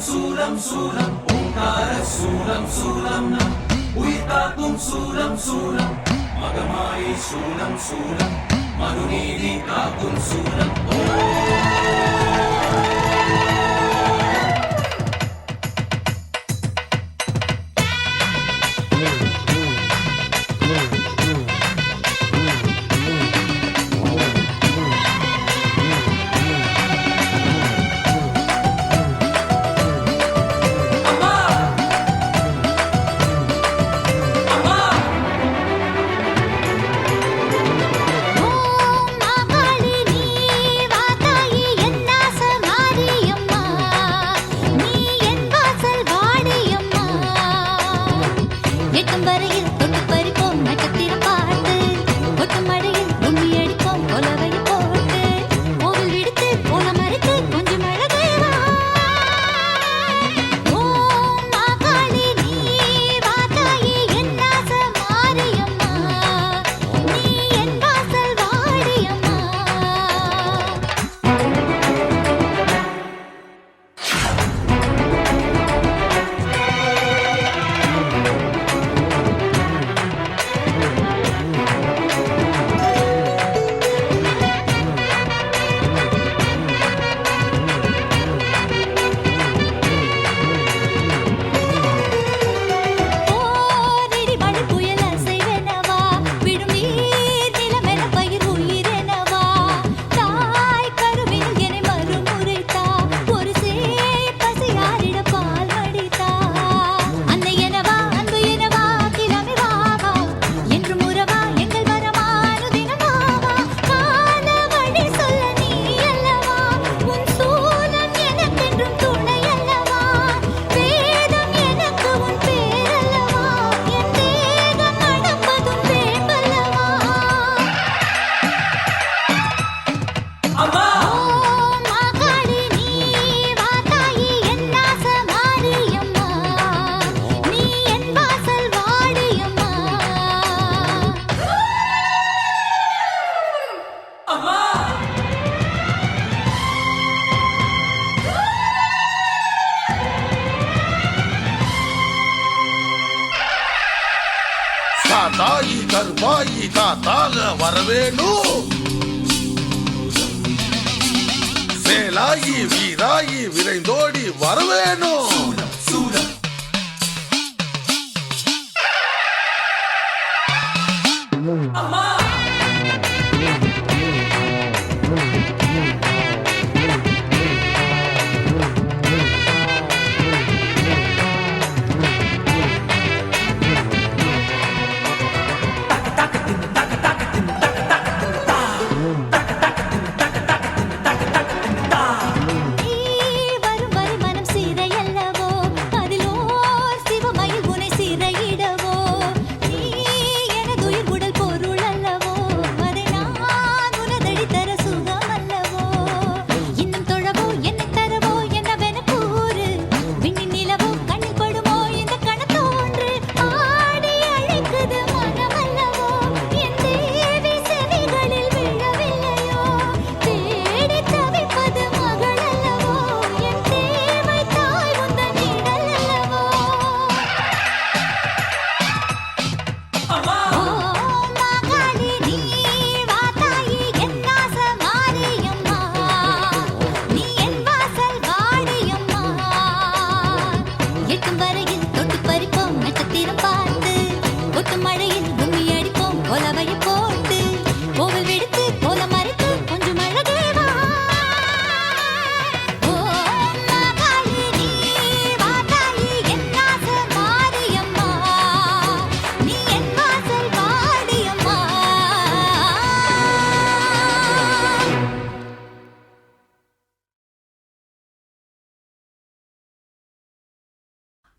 சூலம் சூலம் ஓங்கார சூலம் சூலம் நம் உயிர் காக்கும் சூலம் சூலம் மகமாயி சூலம் சூலம் மனுநீதி காக்கும் சூலம் ஓ ತಾಯಿ ಕರ್ಬಾಯಿ ತಾತಾಗ ವರವೇನು வேலாயி வீராயி விரைந்தோடி வரவேணும்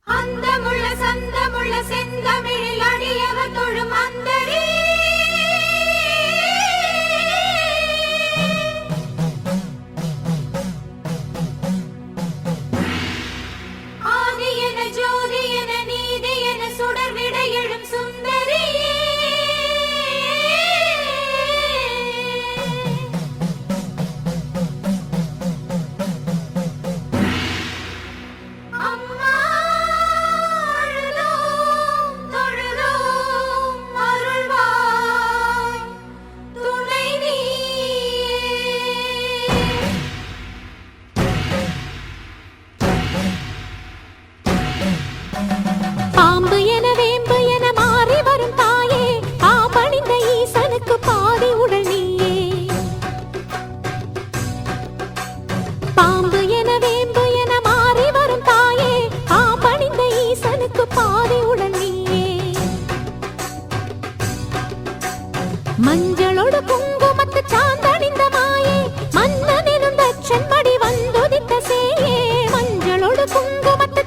அந்தமுள்ள சந்தமுள்ள செந்தமிழில் அடியவர் தொழும் அந்தரி కుంకుమత